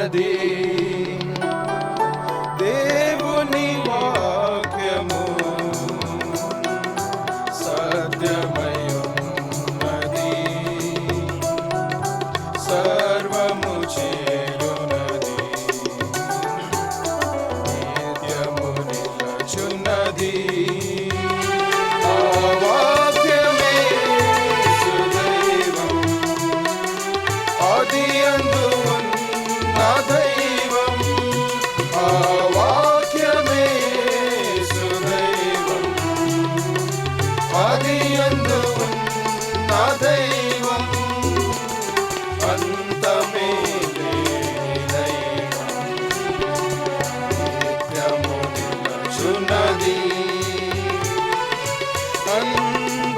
ఉన్నది. దేవుని వాక్యము సత్యమయున్నది సర్వము చేయునది నిత్యము నిలచున్నది.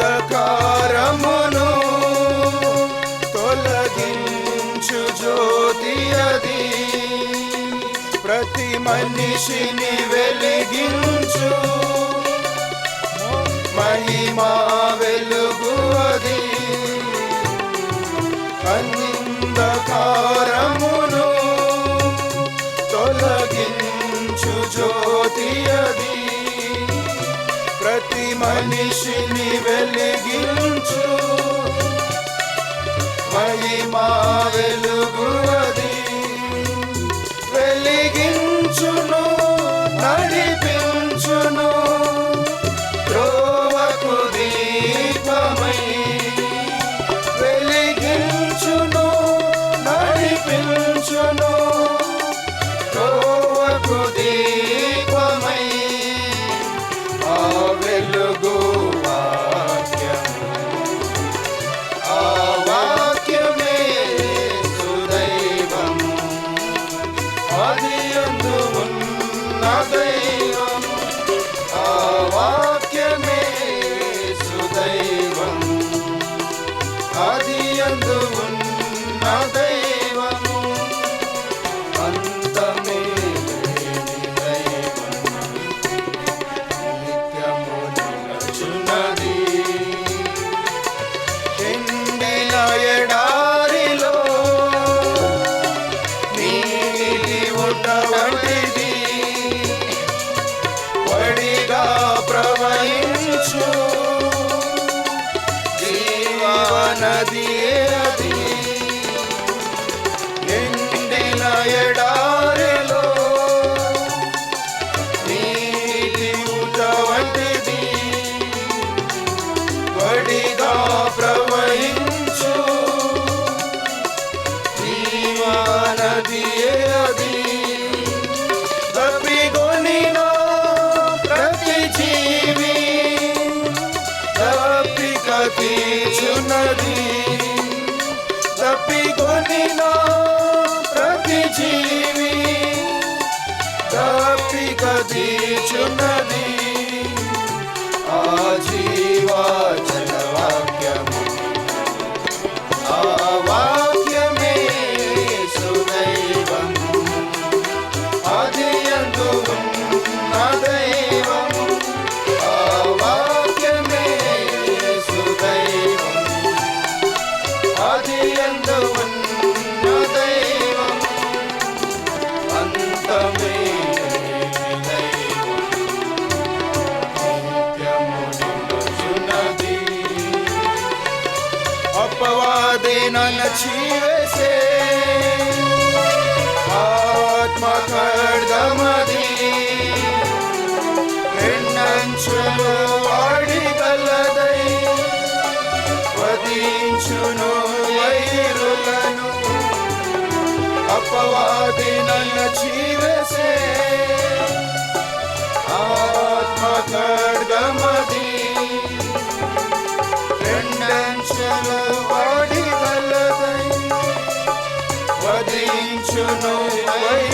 అంధకారమును తొలగించు జ్యోతి అది ప్రతి మనిషిని వెలిగించు. మహిమా వెలుగు అది అంధకారమును తొలగించు జ్యోతి అది ప్రతి మనిషిని వెలిగించు. మహిమా వెలుగు ఆది యందు ఉన్న దైవం ఆ వాక్యమే సుదైవం. ఉన్న Parvati. అపవాదే నన్ను చీవేసే ఆత్మ ఖడ్గమది రెండంచులు వాడిగలదై వదించును వైరులను అపవాది నన్ను వదించును వై